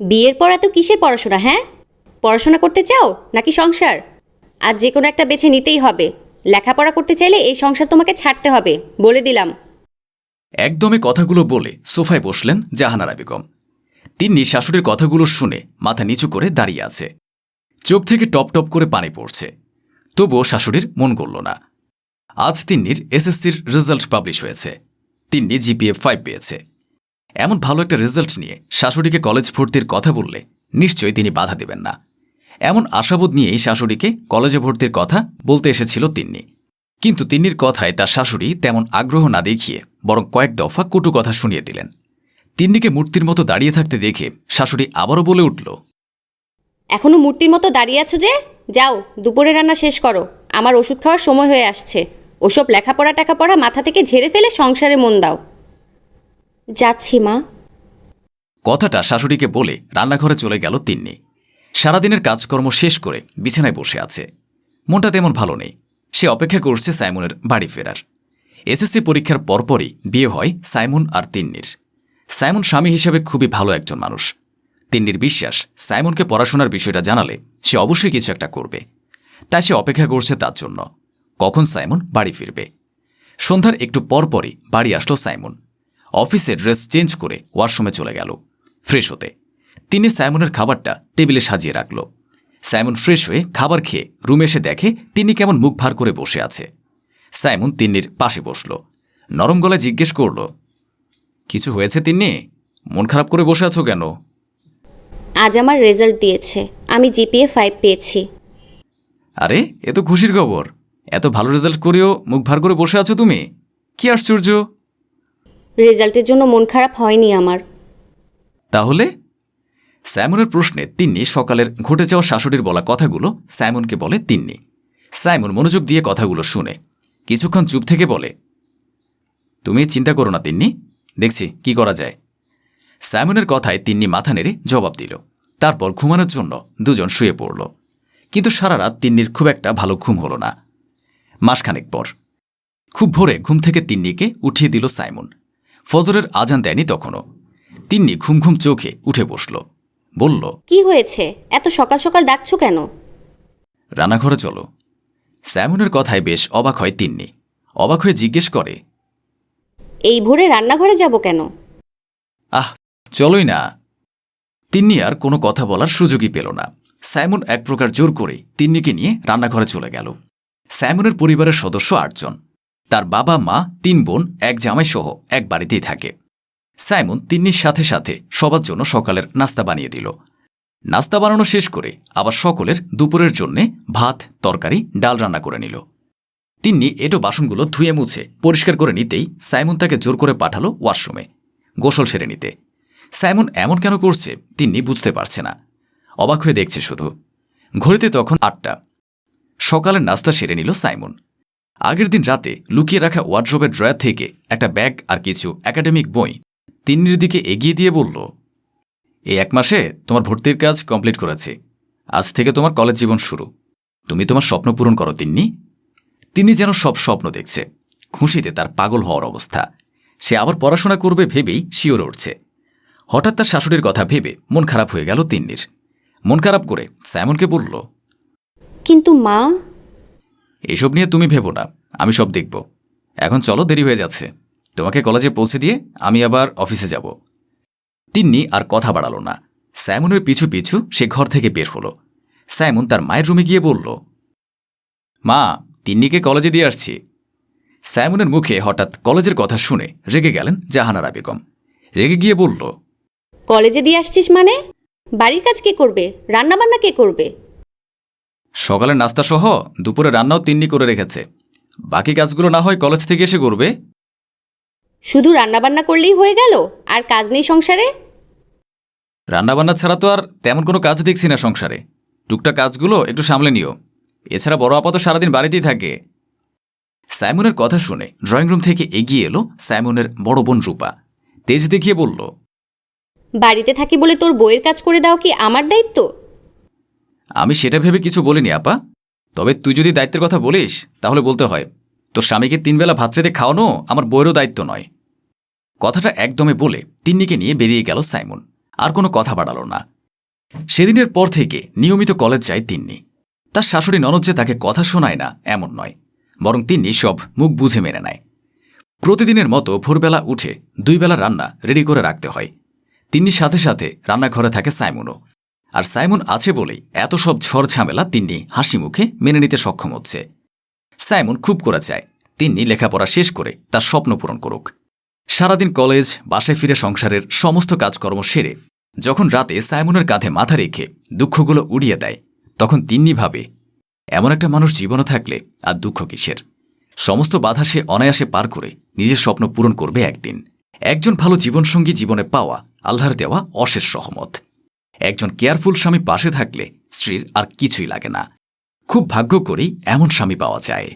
বিয়ের পর এত কিসের পড়াশোনা হ্যাঁ? পড়াশোনা করতে চাও নাকি সংসার? আজ যে কোনো একটা বেছে নিতেই হবে। লেখাপড়া করতে চাইলে এই সংসার তোমাকে ছাড়তে হবে, বলে দিলাম। একদমে কথাগুলো বলে সোফায় বসলেন জাহানারা বেগম। তিনি শাশুড়ির কথাগুলো শুনে মাথা নিচু করে দাঁড়িয়ে আছে। চোখ থেকে টপ টপ করে পানি পড়ছে। তবুও শাশুড়ির মন গড়ল না। আজ তিন্নির এসএসসির রেজাল্ট পাবলিশ হয়েছে। তিন্নি জিপিএ ফাইভ পেয়েছে। এমন ভালো একটা রেজাল্ট নিয়ে শাশুড়িকে কলেজ ভর্তির কথা বললে নিশ্চয়ই তিনি বাধা দেবেন না। এমন আশাবোধ নিয়েই শাশুড়িকে কলেজে ভর্তির কথা বলতে এসেছিল তিন্নি। কিন্তু তিন্নির কথায় তার শাশুড়ি তেমন আগ্রহ না দেখিয়ে বরং কয়েক দফা কটু কথা শুনিয়ে দিলেন। তিন্নিকে মূর্তির মতো দাঁড়িয়ে থাকতে দেখে শাশুড়ি আবারও বলে উঠল, এখনও মূর্তির মতো দাঁড়িয়ে আছো যে? যাও, দুপুরে রান্না শেষ করো। আমার ওষুধ খাওয়ার সময় হয়ে আসছে। ওসব লেখাপড়া টাকাপড়া মাথা থেকে ঝেড়ে ফেলে সংসারে মন দাও। যাচ্ছি, মা। কথাটা শাশুড়িকে বলে রান্নাঘরে চলে গেল তিন্নি। সারাদিনের কাজকর্ম শেষ করে বিছানায় বসে আছে। মনটা তেমন ভালো নেই। সে অপেক্ষা করছে সাইমনের বাড়ি ফেরার। এসএসসি পরীক্ষার পরপরই বিয়ে হয় সাইমন আর তিন্নির। সাইমন স্বামী হিসেবে খুবই ভালো একজন মানুষ। তিন্নির বিশ্বাস, সাইমনকে পড়াশোনার বিষয়টা জানালে সে অবশ্যই কিছু একটা করবে। তাই সে অপেক্ষা করছে তার জন্য। কখন সাইমন বাড়ি ফিরবে? সন্ধ্যার একটু পরপরই বাড়ি আসলো সাইমন। অফিসের ড্রেস চেঞ্জ করে ওয়াশরুমে চলে গেল। ফ্রেশ হতে। তিনি সাইমনের খাবারটা টেবিলে সাজিয়ে রাখল। সাইমন ফ্রেশ হয়ে খাবার খেয়ে রুমে এসে দেখে তিনি কেমন মুখ ভার করে বসে আছে। সাইমন তিন্নির পাশে বসল। নরম গলায় জিজ্ঞেস করল কিছু হয়েছে তিন্নি? মন খারাপ করে বসে আছো কেন? আজ আমার রেজাল্ট দিয়েছে। আমি জিপিএ ফাইভ পেয়েছি। আরে এ তো খুশির খবর। এত ভালো রেজাল্ট করেও মুখ ভার করে বসে আছো তুমি? কি আশ্চর্য! রেজাল্টের জন্য মন খারাপ হয়নি আমার। তাহলে? স্যামনের প্রশ্নে তিন্নি সকালের ঘটে যাওয়া শাশুড়ির বলা কথাগুলো স্যামনকে বলে তিন্নি। সাইমন মনোযোগ দিয়ে কথাগুলো শুনে কিছুক্ষণ চুপ থেকে বলে, তুমি চিন্তা করো না তিন্নি, দেখছি কি করা যায়। স্যামনের কথায় তিন্নি মাথা নেড়ে জবাব দিল। তারপর ঘুমানোর জন্য দুজন শুয়ে পড়ল। কিন্তু সারা রাত তিন্নির খুব একটা ভালো ঘুম হলো না। মাসখানেক পর খুব ভোরে ঘুম থেকে তিন্নিকে উঠিয়ে দিল সাইমন ফজরের আজান দেয়নি তখনও। তিন্নি ঘুম ঘুম চোখে উঠে বসল। বলল কি হয়েছে? এত সকাল সকাল ডাকছো কেন? রান্নাঘরে চলো। স্যামনের কথায় বেশ অবাক হয় তিন্নি। অবাক হয়ে জিজ্ঞেস করে এই ভোরে রান্নাঘরে যাব কেন? আহ চলোই না। তিন্নি আর কোনো কথা বলার সুযোগই পেল না। স্যামন এক প্রকার জোর করে তিন্নিকে নিয়ে রান্নাঘরে চলে গেল। স্যামনের পরিবারের সদস্য আটজন। তার বাবা, মা, তিন বোন, এক জামাই সহ এক বাড়িতেই থাকে। সাইমন তিন্নির সাথে সাথে সবার জন্য সকালের নাস্তা বানিয়ে দিল। নাস্তা বানানো শেষ করে আবার সকলের দুপুরের জন্যে ভাত, তরকারি, ডাল রান্না করে নিল। তিন্নি এটো বাসনগুলো ধুয়ে মুছে পরিষ্কার করে নিতেই সাইমন তাকে জোর করে পাঠালো ওয়াশরুমে, গোসল সেরে নিতে। সাইমন এমন কেন করছে তিন্নি বুঝতে পারছে না। অবাক হয়ে দেখছে শুধু। ঘড়িতে তখন আটটা। সকালের নাস্তা সেরে নিল সাইমন। আগের দিন রাতে লুকিয়ে রাখা ওয়ার্ড্রোবের ড্রয়ার থেকে একটা ব্যাগ আর কিছু একাডেমিক বই তিন্নির দিকে এগিয়ে দিয়ে বলল, এই এক মাসে তোমার ভর্তির কাজ কমপ্লিট করেছি। আজ থেকে তোমার কলেজ জীবন শুরু। তুমি তোমার স্বপ্ন পূরণ করো, তিন্নি। তিনি যেন সব স্বপ্ন দেখছে। খুশিতে তার পাগল হওয়ার অবস্থা। সে আবার পড়াশোনা করবে ভেবেই শিওরে উঠছে। হঠাৎ তার শাশুড়ির কথা ভেবে মন খারাপ হয়ে গেল তিন্নির। মন খারাপ করে স্যামনকে বলল, কিন্তু মা এসব নিয়ে তুমি ভেবো না, আমি সব দেখব। এখন চলো, দেরি হয়ে যাচ্ছে। তোমাকে কলেজে পৌঁছে দিয়ে আমি আবার অফিসে যাব। তিন্নি আর কথা বাড়ালো না। স্যামনের পিছু পিছু সে ঘর থেকে বের হলো। স্যামন তার মায়ের রুমে গিয়ে বলল, মা, তিন্নিকে কলেজে দিয়ে আসছি। স্যামনের মুখে হঠাৎ কলেজের কথা শুনে রেগে গেলেন জাহানারা বেগম। রেগে গিয়ে বলল, কলেজে দিয়ে আসছিস মানে? বাড়ির কাজ কে করবে? রান্না বান্না কে করবে? সকালের নাস্তা সহ দুপুরে রান্নাও তিন্নি করে রেখেছে। বাকি কাজগুলো না হয় কলেজ থেকে এসে করবে। শুধু রান্নাবান্না করলেই হয়ে গেল? আর কাজ নেই সংসারে? রান্নাবান্না ছাড়া তো আর তেমন কোনো কাজ দেখছি না সংসারে। টুকটাক কাজগুলো একটু সামলে নিও। এছাড়া বড় আপাতত সারাদিন বাড়িতেই থাকে। সাইমনের কথা শুনে ড্রয়িং রুম থেকে এগিয়ে এলো সাইমনের বড় বোন রূপা। তেজ দেখিয়ে বলল বাড়িতে থাকি বলে তোর বইয়ের কাজ করে দাও কি আমার দায়িত্ব? আমি সেটা ভেবে কিছু বলিনি, আপা। তবে তুই যদি দায়িত্বের কথা বলিস, তাহলে বলতে হয়, তোর স্বামীকে তিনবেলা ভাত রেঁধে খাওয়ানো আমার বইয়েরও দায়িত্ব নয়। কথাটা একদমে বলে তিন্নিকে নিয়ে বেরিয়ে গেল সাইমন। আর কোনো কথা বাড়াল না। সেদিনের পর থেকে নিয়মিত কলেজ যায় তিন্নি। তার শাশুড়ি ননদ যে তাকে কথা শোনায় না, এমন নয়। বরং তিন্নি সব মুখ বুঝে মেনে নেয়। প্রতিদিনের মতো ভোরবেলা উঠে দুই বেলা রান্না রেডি করে রাখতে হয়। তিন্নির সাথে সাথে রান্নাঘরে থাকে সাইমনও। আর সাইমন আছে বলেই এত সব ঝড় ঝামেলা তিন্নি হাসি মুখে মেনে নিতে সক্ষম হচ্ছে। সাইমন খুব করে চায়, তিন্নি লেখাপড়া শেষ করে তার স্বপ্ন পূরণ করুক। সারাদিন কলেজ, বাসায় ফিরে সংসারের সমস্ত কাজকর্ম সেরে যখন রাতে সাইমনের কাঁধে মাথা রেখে দুঃখগুলো উড়িয়ে দেয়, তখন তিন্নি ভাবে, এমন একটা মানুষ জীবনে থাকলে আর দুঃখ কিসের? সমস্ত বাধা সে অনায়াসে পার করে নিজের স্বপ্ন পূরণ করবে একদিন। একজন ভালো জীবনসঙ্গী জীবনে পাওয়া, আল্লাহর দেওয়া অশেষ রহমত। একজন কেয়ারফুল স্বামী পাশে থাকলে স্ত্রীর আর কিছুই লাগে না। খুব ভাগ্য করেই এমন স্বামী পাওয়া যায়।